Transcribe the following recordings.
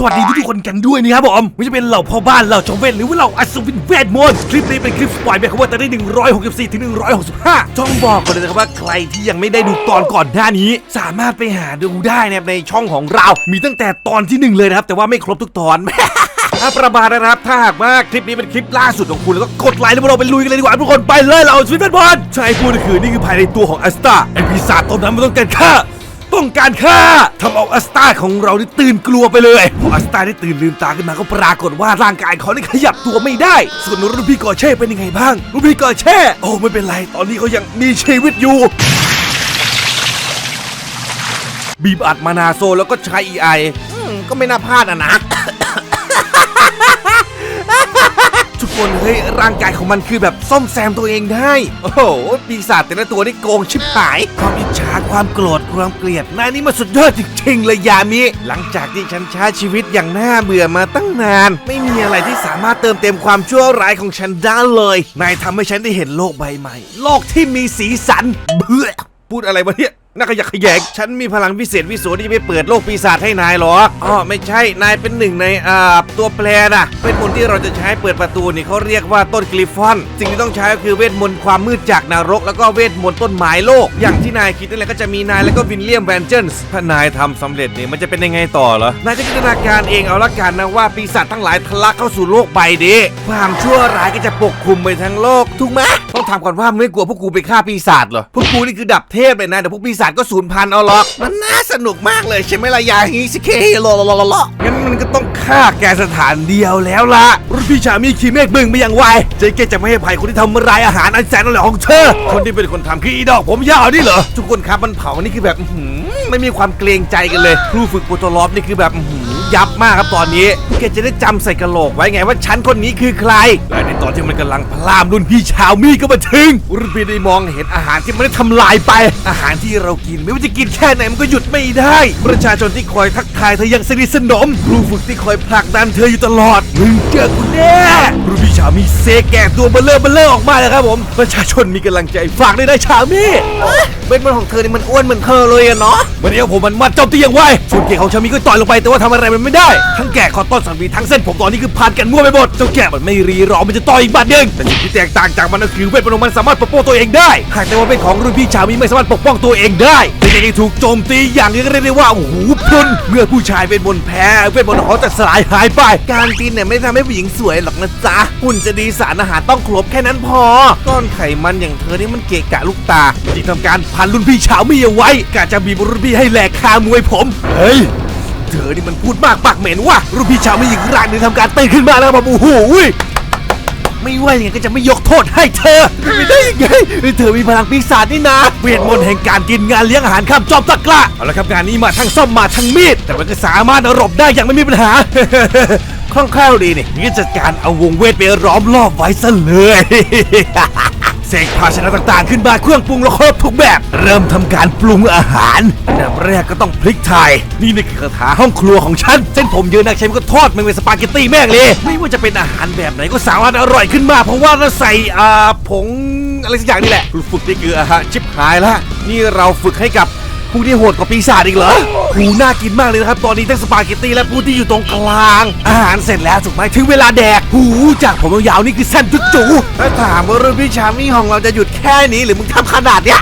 สวัสดีทุกคนกันด้วยนะครับผมไม่ว่าจะเป็นเหล่าพ่อบ้านเหล่าชาวเวทหรือว่าเหล่าอัศวินเวทมนต์คลิปนี้เป็นคลิปสปอยแบบว่าจะได้164ถึง165ต้องบอกก่อนเลยนะครับว่าใครที่ยังไม่ได้ดูตอนก่อนหน้านี้ สามารถไปหาดูได้นะครับในช่องของเรา มีตั้งแต่ตอนที่หนึ่งเลยนะครับ แต่ว่าไม่ครบทุกตอนถ้าประมาณนะครับ ถ้าหากว่าคลิปนี้เป็นคลิปล่าสุดของคุณ แล้วก็กดไลค์แล้วเราไปลุยกันเลยดีกว่าทุกคนไปเลยเราชีวิตเป็นบอลใช่พูดก็คือนี่คือภายในตัวของอัสตาไอปีศาจตนนั้นมันต้องการฆ่า ต้องการฆ่าทำเอาอัสตาของเราได้ตื่นกลัวไปเลยพออัสตาได้ตื่นลืมตาขึ้นมาก็ปรากฏว่าร่างกายเขาได้ขยับตัวไม่ได้ ส่วนรุ่นพี่กอเช่เป็นยังไงบ้าง รุ่นพี่กอเช่ โอ้ไม่เป็นไร ตอนนี้เขายังมีชีวิตอยู่บีบอัดมานาโซแล้วก็ใช้ไอก็ไม่น่าพลาดอะนะ คนเฮ้ยร่างกายของมันคือแบบซ่อมแซมตัวเองได้ โอ้โหปีศาจแต่ละตัวนี่โกงชิบหายความอิจฉาความโกรธความเกลียดนายนี่มันสุดยอดจริงๆเลยยามิหลังจากที่ฉันใช้ชีวิตอย่างน่าเบื่อมาตั้งนาน ไม่มีอะไรที่สามารถเติมเต็มความชั่วร้ายของฉันได้เลยนายทำให้ฉันได้เห็นโลกใบใหม่ โลกที่มีสีสันเบื่อพูดอะไรวะเนี่ย น่าขยะแขยงฉันมีพลังพิเศษวิโสที่จะไปเปิดโลกปีศาจให้นายหรออ๋อไม่ใช่นายเป็นหนึ่งในอ่าตัวแปรนะเป็นมนต์ที่เราจะใช้เปิดประตูนี่เขาเรียกว่าต้นกลิฟฟอน สิ่งที่ต้องใช้ก็คือเวทมนต์ความมืดจากนรก แล้วก็เวทมนต์ต้นไม้โลก อย่างที่นายคิดนั่นแหละก็จะมีนายแล้วก็วินเลียมแวนเจนส์ถ้านายทำสำเร็จนี่มันจะเป็นยังไงต่อเหรอนายจะจินตนาการเองเอาละกันนะว่าปีศาจทั้งหลายทะลักเข้าสู่โลกใบนี้ความชั่วร้ายก็จะปกคลุมไปทั้งโลกถูกไหม ต้องถามก่อนว่ามึงไม่กลัวพวกกูไปฆ่าปีศาจเหรอ พวกกูนี่คือดับเทพเลยนะแต่พวกปีศาจก็สูญพันธุ์เอาหรอก มันน่าสนุกมากเลยใช่ไหมล่ะยาฮิสิเคโลโลโลโลงั้นมันก็ต้องฆ่าแกสถานเดียวแล้วล่ะรุ่นพี่ชามีขี่เมฆบึงไปอย่างไวเจ๊เกจะไม่ให้ภัยคนที่ทำร้ายอาหารอันแสนอร่อยของเธอ คนที่เป็นคนทำคืออีดอกผมยาวนี่เหรอทุกคนครับมันเผานี่คือแบบอื้อหือไม่มีความเกรงใจกันเลยครูฝึกโปรโตลอฟนี่คือแบบอื้อหือ ยับมากครับตอนนี้แกจะได้จำใส่กระโหลกไว้ไงว่าฉันคนนี้คือใคร และในตอนที่มันกำลังพลามรุ่นพี่ชาวมีก็มาถึงรุ่นพี่ได้มองเห็นอาหารที่มันได้ทำลายไป อาหารที่เรากินไม่ว่าจะกินแค่ไหนมันก็หยุดไม่ได้ ประชาชนที่คอยทักทายเธออย่างสนิทสนมครูฝึกที่คอยผลักดันเธออยู่ตลอดมึงเจอกูแน่รุ่นพี่ชาวมีเซแกะตัวเบลเลอร์เบลเลอร์ออกมาเลยครับผมประชาชนมีกำลังใจฝากด้วยนะชาวมีเวทมนต์ของเธอนี่มันอ้วนเหมือนเธอเลยอะเนาะวันนี้ผมมันมัดเจ้าเตียงไว้ส่วนเกะของชามีก็ต่อยลงไปแต่ว่าทำอะไรมันไม่ได้ ทั้งแกะคอต้นสันวีทั้งเส้นผมตอนนี้คือพันกันมั่วไปหมด เจ้าแกะมันไม่รีรอมันจะต่อยอีกบาดหนึ่งแต่สิ่งที่แตกต่างจากมันก็คือเวทมนต์มันสามารถปกป้องตัวเองได้ หากแต่ว่าเป็นของรุ่นพี่ชามีไม่สามารถปกป้องตัวเองได้แต่ยังถูกโจมตีอย่างนี้ก็เรียกได้ว่าโอ้โหพรุนเมื่อผู้ชายเวทมนต์แพ้เวทมนต์ของเขาจะสลายหายไป การกินเนี่ยไม่ทำให้ผู้หญิงสวยหรอกนะจ๊ะหุ่นจะดีสารอาหารต้องครบแค่นั้นพอ ก้อนไขมันอย่างเธอนี่มันเกะกะลูกตาจึงทำการพันรุ่นพี่ชาวมีเอาไว้กะจะบีบรุ่นพี่ให้แหลกคามวยผมเฮ้ย เธอนี่มันพูดมากปากเหม็นว่ะรุ่นพี่ชาวมีอีกร่างหนึงทำการตื่นขึ้นมาแล้วมาบโอ้ยไม่ว่ายังไงก็จะไม่ยกโทษให้เธอไม่ได้ยังไงเธอมีพลังปีศาจนี่นะ เวทมนต์แห่งการกินงานเลี้ยงอาหารข้ามจอมตะกละเอาละครับงานนี้มาทั้งซ่อมมาทั้งมีด แต่มันก็สามารถหลบได้อย่างไม่มีปัญหา ล่องแคล่วดีนี่นี่จัดการเอาวงเวทไปล้อมรอบไว้ซะเลยเสกภาชนะต่างๆ ขึ้นมาเครื่องปรุงแล้วครบทุกแบบ เริ่มทำการปรุงอาหารอันดับแรกก็ต้องพลิกไทย นี่นี่คือคาถาห้องครัวของฉัน เส้นผมเยอะนักใช้มันก็ทอดมันเป็นสปาเกตตี้แม่งเลย ไม่ว่าจะเป็นอาหารแบบไหนก็สามารถอร่อยขึ้นมา เพราะว่าเราใส่อ่าผงอะไรสักอย่างนี่แหละ ฝึกนี่คืออาหารชิบหายละนี่เราฝึกให้กับ ผู้ที่โหดกว่าปีศาจอีกเหรอหูน่ากินมากเลยนะครับ ตอนนี้ทั้งสปาเกตตี้และผู้ที่อยู่ตรงกลาง อาหารเสร็จแล้วถูกไหมถึงเวลาแดก หูจากผมยาวๆนี่คือเส้นจุ๊จูถ้าถามว่ารุ่นพี่ชามี่ของเราจะหยุดแค่นี้หรือมึงทำขนาดเนี้ย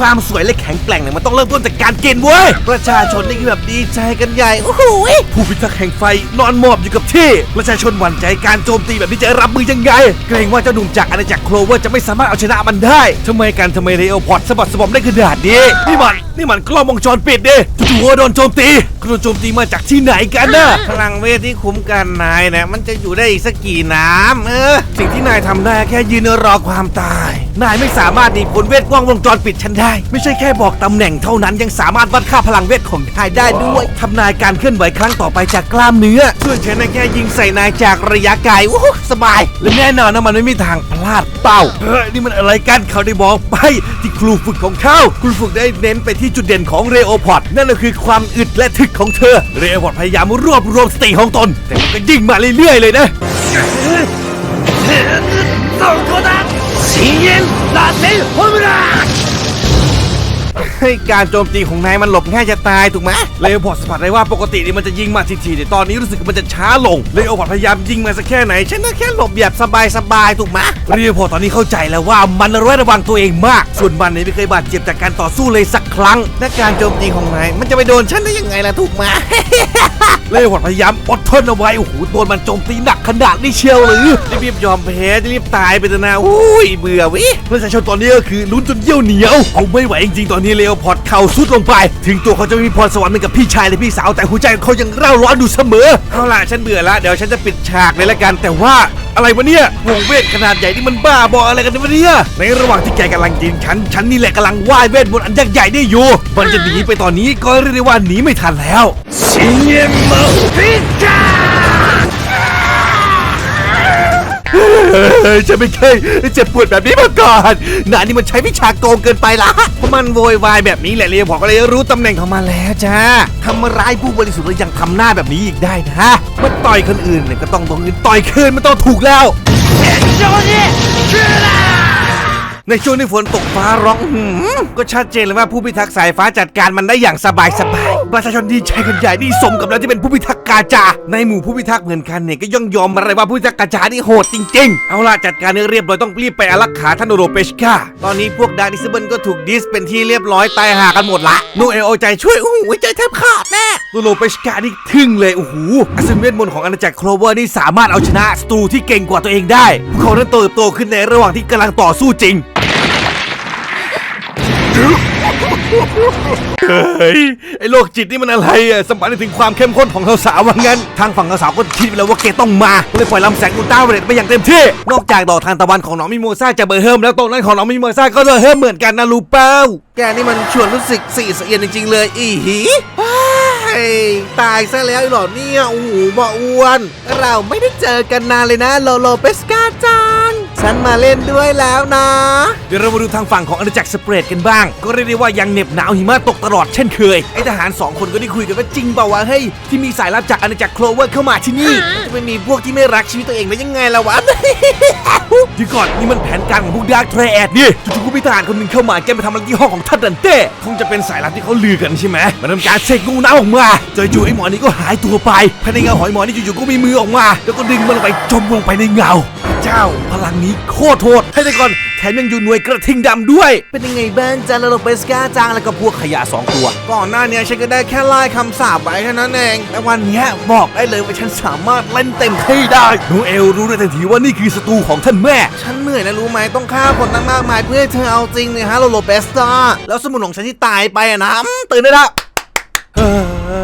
ความสวยและแข็งแกร่งเนี่ยมันต้องเริ่มต้นจากการกินเว้ย ประชาชนนี่คือแบบดีใจกันใหญ่ โอ้โหยผู้พิทักษ์แห่งไฟนอนหมอบอยู่กับที่ ประชาชนหวั่นใจการโจมตีแบบนี้จะรับมือยังไง เกรงว่าเจ้าหนุ่มจากอาณาจักรโคลเวอร์จะไม่สามารถเอาชนะมันได้ทำไมกันทำไมเรโอพอดสะบัดสะบอมได้ขนาดนี้นี่มันนี่มันกล้องวงจรปิดดิจู่ๆก็โดนโจมตีโดนโจมตีมาจากที่ไหนกันน่ะพลังเวทที่คุ้มกันนายเนี่ยมันจะอยู่ได้อีกสักกี่น้ำเออสิ่งที่นายทำได้แค่ยืนรอความตาย นายไม่สามารถหนีพ้นเวทกล้องวงจรปิดฉันได้ ไม่ใช่แค่บอกตำแหน่งเท่านั้นยังสามารถวัดค่าพลังเวทของนายได้ด้วยทำนายการเคลื่อนไหวครั้งต่อไปจากกล้ามเนื้อส่วนฉันน่ะแค่ยิงใส่นายจากระยะไกลโอ้โหสบาย และแน่นอนนะมันไม่มีทางพลาดเป้าเฮ้ยนี่มันอะไรกันเขาได้บอกไปที่ครูฝึกของเขาครูฝึกได้เน้นไปที่จุดเด่นของเรโอพอดนั่นก็คือความอึดและทึกของเธอ เรโอพอดพยายามรวบรวมสติของตน แต่มันก็ยิ่งมาเรื่อยๆเลยนะสองคน 深淵螺旋ホムラ ให้การโจมตีของนายมันหลบง่ายจะตายถูกไหมเลโอพอร์ตสัมผัสได้ว่าปกตินี่มันจะยิงมาทีๆแต่ตอนนี้รู้สึกมันจะช้าลงเลโอพอร์ตพยายามยิงมาสักแค่ไหนฉันก็แค่หลบแบบสบายๆถูกไหมเลโอพอร์ตตอนนี้เข้าใจแล้วว่ามันระแวดระวังตัวเองมาก ส่วนมันเนี่ยไม่เคยบาดเจ็บจากการต่อสู้เลยสักครั้งและการโจมตีของนายมันจะไปโดนฉันได้ยังไงล่ะถูกไหมเลโอพอร์ตพยายามอดทนเอาไว้โอ้โหโดนมันโจมตีหนักขนาดนี้เชียวหรือรีบๆยอมแพ้จะรีบตายไปเถอะนะอุ้ยเบื่อวิประชาชนตอนนี้ก็คือลุ้นจนเยี่ยวเหนียวเอาไม่ไหวจริงๆตอนนี้เลโอพอร์ตเข่าสุดลงไป ถึงตัวเขาจะไม่มีพรสวรรค์เหมือนกับพี่ชายและพี่สาวแต่หัวใจเขายังเร่าร้อนอยู่เสมอเอาล่ะฉันเบื่อละเดี๋ยวฉันจะปิดฉากเลยละกันแต่ว่าอะไรวะเนี่ยวงเวทขนาดใหญ่นี่มันบ้าบออะไรกันวะเนี่ยในระหว่างที่แกกำลังยิงฉันฉันนี่แหละกำลังว่ายเวทมนต์อันยักษ์ใหญ่ได้อยู่มันจะหนีไปตอนนี้ก็เรียกได้ว่าหนีไม่ทันแล้วชิเยมะพิกา ยฉันไม่เคยเจ็บปวดแบบนี้มาก่อนนานนี่มันใช้วิชาโกงเกินไปละเพราะมันโวยวายแบบนี้แหละเรียบอก็เลยรู้ตำแหน่งของมันแล้วจ้าทำร้ายผู้บริสุทธิ์แล้วยังทำหน้าแบบนี้อีกได้นะมาต่อยคนอื่นเนี่ยก็ต้องโดนต่อยคืนมันต้องถูกแล้ว ในช่วงที่ฝนตกฟ้าร้องหืมก็ชัดเจนเลยว่าผู้พิทักษ์สายฟ้าจัดการมันได้อย่างสบายสบายประชาชนดีใจกันใหญ่นี่สมกับแล้วที่เป็นผู้พิทักษ์กาจา ในหมู่ผู้พิทักษ์เหมือนกันเนี่ยก็ย่องยอมมาเลยว่าผู้พิทักษ์กาจานี่โหดจริงๆ เอาล่ะจัดการเรียบร้อยต้องรีบไปอารักขาท่านโอโรเปชกาตอนนี้พวกดาร์ดิสเบิลก็ถูกดิสเป็นที่เรียบร้อยตายหากันหมดละนูเอลเอาใจช่วยโอ้โหใจแทบขาดแน่โอโรเปชกานี่ทึ่งเลยโอ้โหอัศวินเวทมนต์ของอาณาจักรโคลเวอร์นี่สามารถเอาชนะศัตรูที่เก่งกว่าตัวเองได้พวกเขานั้นเติบโตขึ้นในระหว่างที่กำลังต่อสู้จริง เฮ้ยไอ้โรคจิตนี่มันอะไรอะสัมผัสได้ถึงความเข้มข้นของสาวๆว่างั้น ทางฝั่งสาวๆก็คิดไปแล้วว่าแกต้องมาก็เลยปล่อยลำแสงอุลตร้าไวเลตไปอย่างเต็มที่ นอกจากดอกทานตะวันของน้องมิโมซ่าจะเบอร์เฮิมแล้วตรงนั้นของน้องมิโมซ่าก็เบอร์เฮิมเหมือนกันนะรูเปล่าแกนี่มันชวนรู้สึกสี่สะเอียนจริงๆเลยอีหีตายซะแล้วไอ้หลอดเนี่ยโอ้โหบ่อ้วน เราไม่ได้เจอกันนานเลยนะโลโลเปสกาจัง ฉันมาเล่นด้วยแล้วนะ เดี๋ยวเรามาดูทางฝั่งของอาณาจักรสเปรดกันบ้าง ก็เรียกได้ว่ายังเหน็บหนาวหิมะตกตลอดเช่นเคย ไอทหารสองคนก็ได้คุยกันว่าจริงเปล่าวะเฮ้ยที่มีสายลับจากอาณาจักรโคลเวอร์เข้ามาที่นี่จะไม่มีพวกที่ไม่รักชีวิตตัวเองได้ยังไงล่ะวะที่ก่อนนี่มันแผนการของพวกดาร์กเทรแอดนี่จู่ๆก็มีทหารคนหนึ่งเข้ามาแกไปทำอะไรที่ห้องของท่านดันเต้คงจะเป็นสายลับที่เขาลือกันใช่ไหมมันทำการเสกงูน้ำออกมาเจออยู่ไอ้หมอนี่ก็หายตัวไปภายในเงาหอยหมอนี่อยู่ๆก็มีมือออกมา แล้วก็ดึงมันลงไปจมลงไปในเงา เจ้า พลังนี้โคตรโทษให้แต่ก่อนแถมยังอยู่หน่วยกระทิงดำด้วย เป็นยังไงบ้างจาโลเปสกาจางแล้วก็พวกขยะสองตัว ก่อนหน้านี้ฉันก็ได้แค่ไล่คำสาปไปแค่นั้นเอง แต่วันเนี้ยบอกได้เลยว่าฉันสามารถเล่นเต็มที่ได้หนูเอลรู้ได้ทันทีว่านี่คือศัตรูของท่านแม่ ฉันเหนื่อยนะรู้ไหมต้องฆ่าคนตั้งมากมายเพื่อให้เธอเอาจริงเนี่ยฮะโลโลเปสกาแล้วสมุนของฉันที่ตายไปอะนะอืมตื่นได้ละ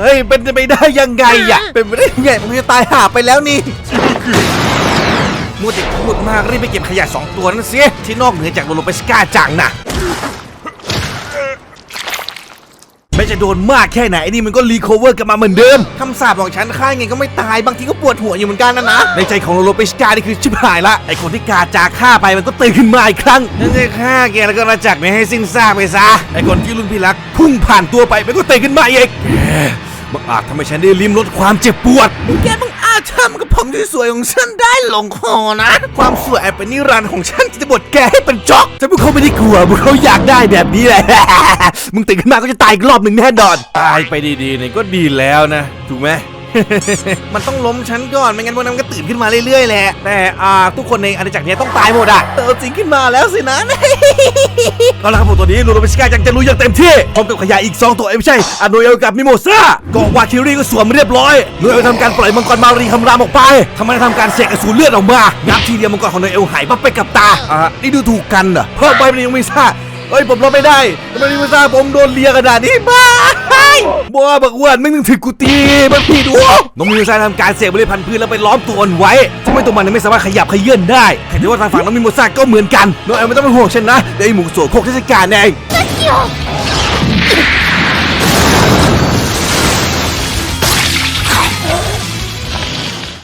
เฮ้ยเป็นไปได้ยังไงอะเป็นไปได้ยังไงมันจะตายหาไปแล้วนี่ มัวแต่พูดมากรีบไปเก็บขยะสองตัวนั่นสิที่นอกเหนือจากโลโลเปสกาจังนะไม่จะโดนมากแค่ไหนนี่มันก็รีคอเวอร์กลับมาเหมือนเดิมคำสาปของฉันค่ายไงก็ไม่ตายบางทีก็ปวดหัวอยู่เหมือนกันนะนะ ในใจของโลโลเปสกานี่คือชิบหายละไอคนที่กาจาฆ่าไปมันก็ตื่นขึ้นมาอีกครั้งนั่นจะฆ่าแกแล้วก็ระจักไม่ให้สิ้นซากไปซะไอคนที่รุ่นพี่รักพุ่งผ่านตัวไปมันก็ตื่นขึ้นมาอีกบังอาจทำให้ฉันได้ลิ้มรสความเจ็บปวดแกบัง ทำกับผมที่สวยของฉันได้ลงคอนะ ความสวยแอบเป็นนิรันดร์ของฉันจะบดแกให้เป็นจ็อกแต่พวกเขาไม่ได้กลัวพวกเขาอยากได้แบบนี้แหละ มึงตื่นขึ้นมาก็จะตายอีกรอบหนึ่งแน่นอน ตายไปดีๆเนี่ยก็ดีแล้วนะ ถูกไหม มันต้องล้มฉันก่อนไม่งั้นพวกนั้นมันก็ตื่นขึ้นมาเรื่อยๆแหละแต่อ่าทุกคนในอาณาจักรเนี้ต้องตายหมดอะเออจริงขึ้นมาแล้วสินะเอาละครับผมตัวนี้ลูโรเปชิก้าจังจะลุยอย่างเต็มที่พร้อมกับขยะอีก 2 ตัวเอ้ยไม่ใช่อะโนเอลกับมิโมซ่าก็วาคิรีก็สวมเรียบร้อยโนเอลทำการปล่อยมังกรมารีคำรามออกไปทำไมทำการเสกอสูรเลือดออกมางับทีเดียวมังกรของโนเอลหายปั๊บไปกับตาอ่านี่ดูถูกกันเหรอเพิ่มไปมันยังไม่ซ่าเอ้ยผมรับไม่ได้ทำไมไม่ซ่าผมโดนเลียกระดาษนี้บ้าบัวบักอ้วนไม่นึงถึงกูตีมันผิดวะ น้องมิวซ่าทำการเสกบริพันธ์พืชแล้วไปล้อมตัวมันไว้ทำไมตัวมันไม่สามารถขยับขยื่นได้แต่ว่าทางฝั่งน้องมิโมซ่าก็เหมือนกันน้องเอลไม่ต้องเป็นห่วงฉันนะเดี๋ยวไอ้หมูสวโคกเทศกาลเอง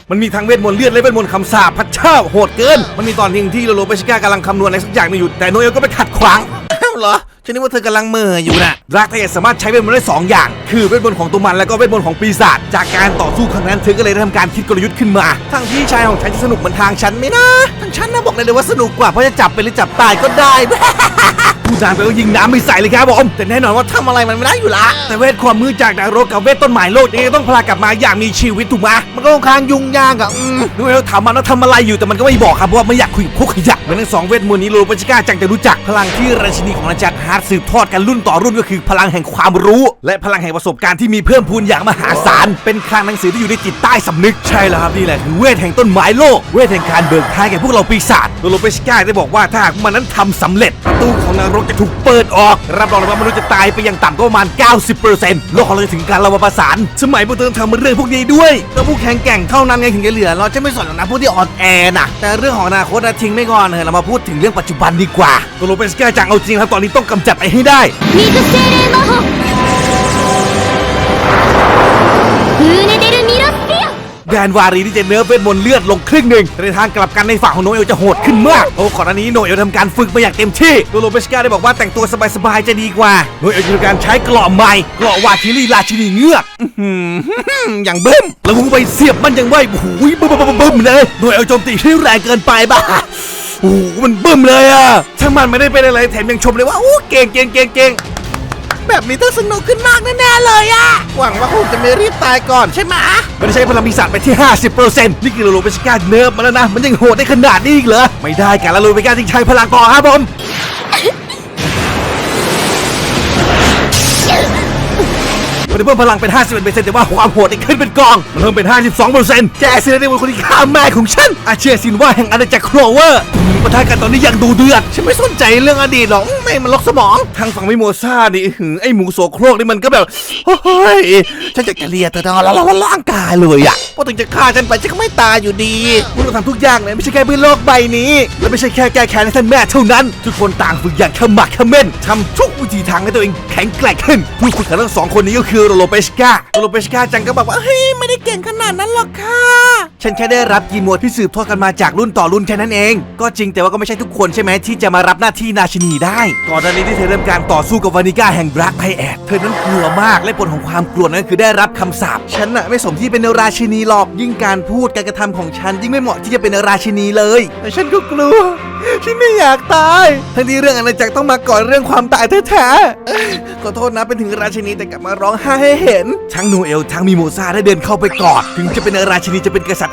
มันมีทั้งเวทมนต์เลือดและเวทมนต์คำสาปพระเจ้าโหดเกิน มันมีตอนหนึงที่โลโลเปชิก้ากำลังคำนวณอะไรสักอย่างนึงอยู่ แต่โนเอลก็ไปขัดขวางอ้าเหรอ ฉันนึกว่าเธอกำลังเหม่ออยู่นะรักเธอสามารถใช้เวทมนต์ได้สองอย่าง คือเวทมนต์ของตัวมันแล้วก็เวทมนต์ของปีศาจ จากการต่อสู้ครั้งนั้นเธอก็เลยได้ทำการคิดกลยุทธ์ขึ้นมา ทั้งพี่ชายของฉันจะสนุกเหมือนทางฉันไหมนะ ทางฉันนะบอกเลยเลยว่าสนุกกว่าเพราะจะจับไปหรือจับตายก็ได้ผู้นานไปก็ยิงน้ำไม่ใส่เลยครับผมแต่แน่นอนว่าทำอะไรมันไม่ได้อยู่ละแต่เวทความมืดจากดาวรกกับเวทต้นไม้โลกยังไงก็ต้องพลากลับมาอย่างมีชีวิตถูกไหมมันก็ค่อนข้างยุ่งยากอะอืมนูเอลถามมันว่าทำอะไรอยู่แต่มันก็ไม่บอกครับเพราะว่าไม่อยากคุยกับพวกขยะเหมือนทั้งสองเวทมนต์นี้โลปัชิก้าจังจะรู้จักพลังที่ราชินีของอาจารย์ฮาร์ดสืบทอดกันรุ่นต่อรุ่นก็คือพลังแห่งความรู้ และพลังแห่งประสบการณ์ที่มีเพิ่มพูนอย่างมหาศาลเป็นคลังหนังสือที่อยู่ในจิตใต้สำนึกใช่แล้วครับนี่แหละคือเวทแห่งต้นไม้โลกเวทแห่งการเบิกทางแก่พวกเราปีศาจโลปัชิก้าได้บอกว่าถ้าหากมันนั้นทำสำเร็จประตูของของนรกจะถูกเปิดออก รับรองเลยว่ามนุษย์จะตายไปอย่างต่ำก็ประมาณ 90%โลกของเราจะถึงการระวัประสาน สมัยพวกเธอทำมัเรื่องพวกนี้ด้วยแล้วผู้แข่งแกร่งเท่านั้นไงถึงจะเหลือ เราจะไม่สนหรอกนะผู้ที่อ่อนแอนะแต่เรื่องของอนาคตนะทิ้งไม่ก่อนเถอเรามาพูดถึงเรื่องปัจจุบันดีกว่าตัวโลเปสก้าจังเอาจริงครับตอนนี้ต้องกำจัดไอ้ให้ได้มิกเซเรมาโฮ แดนวารีที่จะเนื้อเวทมนต์เลือดลงครึ่งหนึ่งในทางกลับกันในฝั่งของโนเอลจะโหดขึ้นมากโอ้ก่อนันนี้โนเอลทำการฝึกมาอย่างเต็มที่ตัวโลเปสก้าได้บอกว่าแต่งตัวสบายๆจะดีกว่าโนเอลจะทำการใช้กราะใหม่กราะวาคิรีราชินีเงือกอื้อหือย่างเบิ้มแล้วมึงไปเสียบมันย่างไวโอ้โหบึ้มบึ้มบึ้มเลยโนเอลโจมตีที่แรงเกินไปบ้าโอ้โหมันบึ้มเลยอะถ้ามันไม่ได้เป็นอะไรแถมยังชมเลยว่าโอ้เก่งเก่งเก่งเก่ง แบบนี้ต้องสนุกขึ้นมากแน่ๆเลยอะหวังว่าคงจะไม่รีบตายก่อนใช่ไหมมันได้ใช้พลังปีศาจไปที่ 50%นี่คือโลเปชก้าเนิร์ฟมาแล้วนะ มันยังโหดได้ขนาดนี้อีกเหรอ ไม่ได้การละโลเปชก้าจึงใช้พลังต่อครับผม มันได้เพิ่มพลังเป็น 51%แต่ว่าความโหดได้ขึ้นเป็นกองมันเพิ่มเป็น 52%แจสินในวันคนที่ฆ่าแม่ของฉัน อาเชียสินว่าแห่งอาณาจักรโครเวอร์ปะทะกันตอนนี้ยังดูเดือด ฉันไม่สนใจเรื่องอดีตหรอกไม่มันลกสมอง ทางฝั่งมิโมซ่านี่อื้อหือไอหมูโสโครกนี่มันก็แบบเฮ้ยฉันจะกระเลียเธอทั้งร่างกายเลยอะเพราะถึงจะฆ่าฉันไปฉันก็ไม่ตายอยู่ดีพวกเราทำทุกอย่างเลยไม่ใช่แค่เพื่อโลกใบนี้ และไม่ใช่แค่แก้แค้นให้ท่านแม่เท่านั้น ทุกคนต่างฝึกอย่างขมักเขม้นทำทุกวิธีทางให้ตัวเองแข็งแกร่งขึ้นผู้ฝึกของทั้งสองคนนี้ก็คือโรโลเปสกาโรโลเปสกาจังก็บอกว่าเฮ้ยไม่ได้เก่งขนาดนั้นหรอกค่ะ ฉันแค่ได้รับกีโมดที่สืบทอดกันมาจากรุ่นต่อรุ่นแค่นั้นเอง ก็จริงแต่ว่าก็ไม่ใช่ทุกคนใช่ไหมที่จะมารับหน้าที่นาชินีได้ ก่อนหน้านี้ที่เธอเริ่มการต่อสู้กับวานิก้าแห่งบรักไพแอดเธอนั้นกลัวมากและผลของความกลัวนั้นคือได้รับคำสาปฉันน่ะไม่สมที่เป็นราชินีหรอกยิ่งการพูดการกระทำของฉันยิ่งไม่เหมาะที่จะเป็นราชินีเลย แต่ฉันก็กลัวฉันไม่อยากตาย ทั้งที่เรื่องอาณาจักรต้องมาก่อนเรื่องความตายแท้ๆเอ้ยขอโทษนะเป็นถึงราชินีแต่กลับมาร้องไห้ให้เห็น ทั้งโนเอลทั้งมิโมซาได้เดินเข้าไปกอดถึงจะเป็นราชินีจะเป็นกษัตริย์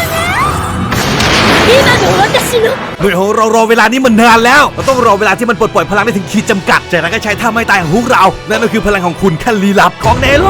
โหเรารอเวลานี้มันนานแล้ว เราต้องรอเวลาที่มันปลดปล่อยพลังได้ถึงขีดจำกัดจากนั้นก็ใช้ท่าไม่ตายของพวกเรา นั่นก็คือพลังของคุณขั้นลี้ลับของเนโร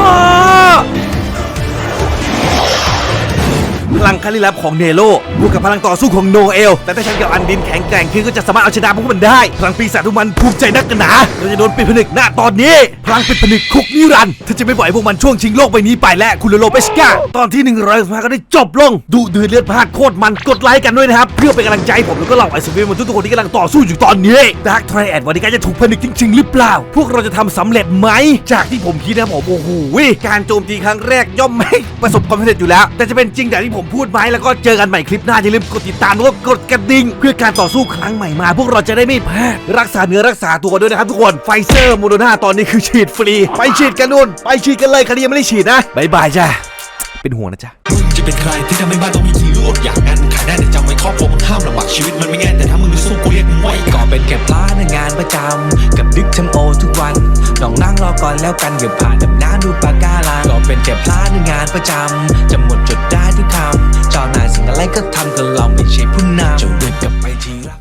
ลังขั้นลี้ลับของเนโลบวกกับพลังต่อสู้ของโนเอล แต่ถ้าฉันกับอันดินแข็งแกร่งขึ้นก็จะสามารถเอาชนะพวกมันได้ พลังปีศาจทุกมันภูมิใจนักกันหนาเราจะโดนปิดผนึกหน้าตอนนี้ พลังปิดผนึกคุกนิรันดร์ถ้าจะไม่ปล่อยพวกมันช่วงชิงโลกใบนี้ไปและคุณโลโลเปสกาตอนที่115ก็ได้จบลง ดูเดือดเลือดพลาดโคตรมันกดไลค์กันด้วยนะครับเพื่อเป็นกำลังใจผมแล้วก็เหล่าไอซ์เวมทุกคนที่กำลังต่อสู้อยู่ตอนนี้ดาร์คทรแอดวันนี้การจะถูกผนึกจริงๆหรือเปล่า พวกเราจะทำสำเร็จไหมจากที่ผมคิดนะผมโอ้โหการโจมตีครั้งแรกย่อมไม่ประสบความสำเร็จอยู่แล้ว แต่จะเป็นจริงอย่างที่ผมพูดไหมแล้วก็เจอกันใหม่คลิปหน้าอย่าลืมกดติดตามแล้วก็กดกระดิ่งเพื่อการต่อสู้ครั้งใหม่มา พวกเราจะได้ไม่แพ้รักษาเนื้อรักษาตัวด้วยนะครับทุกคนไฟเซอร์โมโดนาตอนนี้คือฉีดฟรี ไปฉีดกันนู่นไปฉีดกันเลยใครยังไม่ได้ฉีดนะบายบายจ้าเป็นห่วงนะจ๊ะมึงจะเป็นใครที่ทำให้บ้านต้องมีที่รู้อดอยากกันขายได้แต่จำไว้ครอบครัวมึงห้ามลำบากชีวิตมันไม่ง่ายแต่ถ้ามึงสู้กูเรียกมึงไว้ก็เป็นเก็บร้านงานประจำกับดึกทำโอทุกวันต้องนั่งรอก่อนแล้วกันเดี๋ยวผ่านดับน้ำดูปากกาลาก็เป็นเก็บร้านงานประจำจำ ทำจ้านายสิ่งอะไรก็ทำก็เราไม่ใช่ผู้นำจะเวทกับ